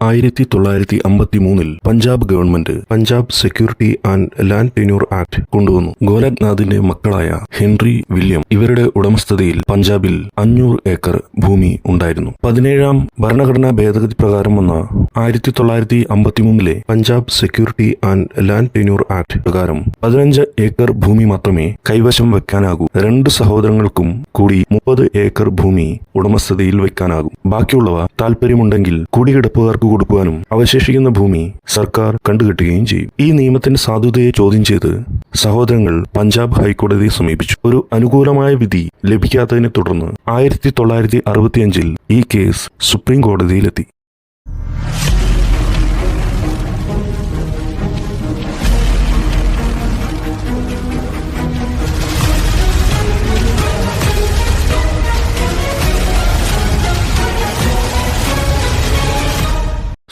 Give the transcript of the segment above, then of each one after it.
ആയിരത്തി തൊള്ളായിരത്തി അമ്പത്തി മൂന്നിൽ Punjab government Punjab security and land tenure act കൊണ്ടുവന്നു. ഗോരഖ്നാഥിന്റെ മക്കളായ ഹെൻറി വില്യം ഇവരുടെ ഉടമസ്ഥതയിൽ പഞ്ചാബിൽ അഞ്ഞൂറ് ഏക്കർ ഭൂമി ഉണ്ടായിരുന്നു. പതിനേഴാം ഭരണഘടനാ ഭേദഗതി പ്രകാരം വന്ന ആയിരത്തി തൊള്ളായിരത്തി അമ്പത്തി മൂന്നിലെ Punjab security and land tenure act പ്രകാരം പതിനഞ്ച് ഏക്കർ ഭൂമി മാത്രമേ കൈവശം വെക്കാനാകൂ രണ്ട് സഹോദരങ്ങൾക്കും കൂടി മുപ്പത് ഏക്കർ ഭൂമി ഉടമസ്ഥതയിൽ വെക്കാനാകും ബാക്കിയുള്ളവ താല്പര്യമുണ്ടെങ്കിൽ കുടികിടപ്പുകാർക്ക് കൊടുക്കുവാനും അവശേഷിക്കുന്ന ഭൂമി സർക്കാർ കണ്ടുകെട്ടുകയും ചെയ്യും. ഈ നിയമത്തിന്റെ സാധുതയെ ചോദ്യം ചെയ്ത് സഹോദരങ്ങൾ പഞ്ചാബ് ഹൈക്കോടതിയെ സമീപിച്ചു. ഒരു അനുകൂലമായ വിധി ലഭിക്കാത്തതിനെ തുടർന്ന് ആയിരത്തി തൊള്ളായിരത്തി അറുപത്തിയഞ്ചിൽ ഈ കേസ് സുപ്രീം കോടതിയിലെത്തി.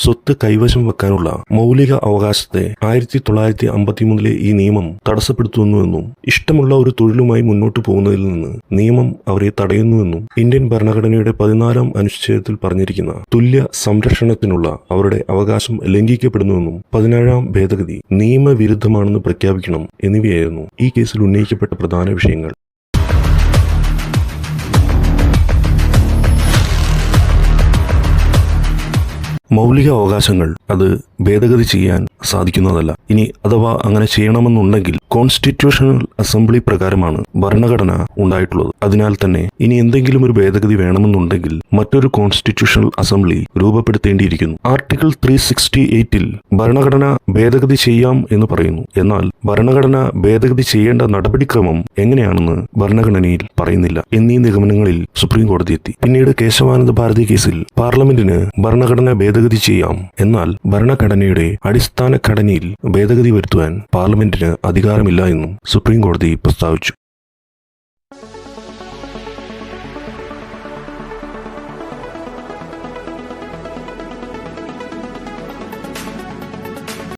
സ്വത്ത് കൈവശം വെക്കാനുള്ള മൗലിക അവകാശത്തെ ആയിരത്തി തൊള്ളായിരത്തി അമ്പത്തിമൂന്നിലെ ഈ നിയമം തടസ്സപ്പെടുത്തുന്നുവെന്നും ഇഷ്ടമുള്ള ഒരു തൊഴിലുമായി മുന്നോട്ട് പോകുന്നതിൽ നിന്ന് നിയമം അവരെ തടയുന്നുവെന്നും ഇന്ത്യൻ ഭരണഘടനയുടെ പതിനാലാം അനുച്ഛേദത്തിൽ പറഞ്ഞിരിക്കുന്ന തുല്യ സംരക്ഷണത്തിനുള്ള അവരുടെ അവകാശം ലംഘിക്കപ്പെടുന്നുവെന്നും പതിനേഴാം ഭേദഗതി നിയമവിരുദ്ധമാണെന്ന് പ്രഖ്യാപിക്കണം എന്നിവയായിരുന്നു ഈ കേസിൽ ഉന്നയിക്കപ്പെട്ട പ്രധാന വിഷയങ്ങൾ. മൗലിക അവകാശങ്ങൾ അത് ഭേദഗതി ചെയ്യാൻ സാധിക്കുന്നതല്ല. ഇനി അഥവാ അങ്ങനെ ചെയ്യണമെന്നുണ്ടെങ്കിൽ കോൺസ്റ്റിറ്റ്യൂഷണൽ അസംബ്ലി പ്രകാരമാണ് ഭരണഘടന ഉണ്ടായിട്ടുള്ളത്. അതിനാൽ തന്നെ ഇനി എന്തെങ്കിലും ഒരു ഭേദഗതി വേണമെന്നുണ്ടെങ്കിൽ മറ്റൊരു കോൺസ്റ്റിറ്റ്യൂഷണൽ അസംബ്ലി രൂപപ്പെടുത്തേണ്ടിയിരിക്കുന്നു. ആർട്ടിക്കിൾ ത്രീ സിക്സ്റ്റി എയ്റ്റിൽ ഭരണഘടന ഭേദഗതി ചെയ്യാം എന്ന് പറയുന്നു. എന്നാൽ ഭരണഘടന ഭേദഗതി ചെയ്യേണ്ട നടപടിക്രമം എങ്ങനെയാണെന്ന് ഭരണഘടനയിൽ പറയുന്നില്ല. എന്നീ നിഗമനങ്ങളിൽ സുപ്രീം കോടതി എത്തി. പിന്നീട് കേശവാനന്ദ ഭാരതി കേസിൽ പാർലമെന്റിന് ഭരണഘടന ഭേദഗതി ചെയ്യാം. എന്നാൽ ഭരണഘടനയുടെ അടിസ്ഥാന ഘടനയിൽ ഭേദഗതി വരുത്തുവാൻ പാർലമെന്റിന് അധികാരമില്ല എന്നും സുപ്രീം കോടതി പ്രസ്താവിച്ചു.